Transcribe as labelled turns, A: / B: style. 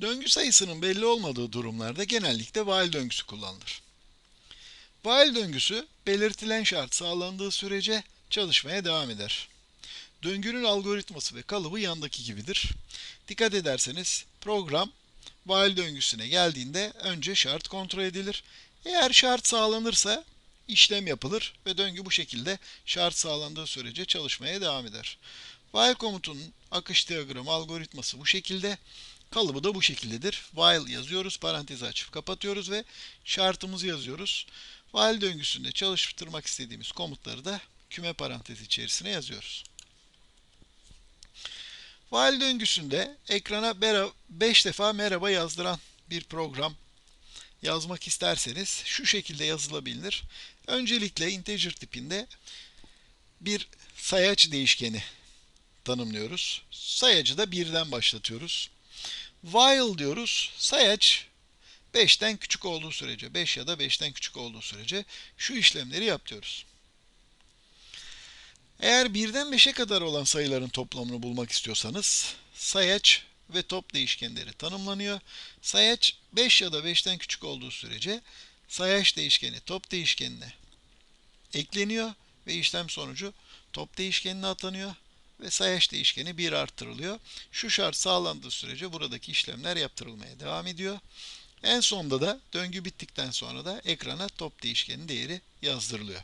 A: Döngü sayısının belli olmadığı durumlarda genellikle while döngüsü kullanılır. While döngüsü belirtilen şart sağlandığı sürece çalışmaya devam eder. Döngünün algoritması ve kalıbı yandaki gibidir. Dikkat ederseniz program while döngüsüne geldiğinde önce şart kontrol edilir. Eğer şart sağlanırsa işlem yapılır ve döngü bu şekilde şart sağlandığı sürece çalışmaya devam eder. While komutunun akış diyagramı algoritması bu şekilde. Kalıbı da bu şekildedir. While yazıyoruz, parantezi açıp kapatıyoruz ve şartımızı yazıyoruz. While döngüsünde çalıştırmak istediğimiz komutları da küme parantezi içerisine yazıyoruz. While döngüsünde ekrana 5 defa merhaba yazdıran bir program yazmak isterseniz şu şekilde yazılabilir. Öncelikle integer tipinde bir sayaç değişkeni tanımlıyoruz. Sayacı da birden başlatıyoruz. While diyoruz. Sayaç 5'ten küçük olduğu sürece, 5 ya da 5'ten küçük olduğu sürece şu işlemleri yapıyoruz. Eğer birden 5'e kadar olan sayıların toplamını bulmak istiyorsanız sayaç ve top değişkenleri tanımlanıyor. Sayaç 5 ya da 5'ten küçük olduğu sürece sayaç değişkeni top değişkenine ekleniyor ve işlem sonucu top değişkenine atanıyor ve sayaç değişkeni 1 arttırılıyor. Şu şart sağlandığı sürece buradaki işlemler yaptırılmaya devam ediyor. En sonda da döngü bittikten sonra da ekrana top değişkeni değeri yazdırılıyor.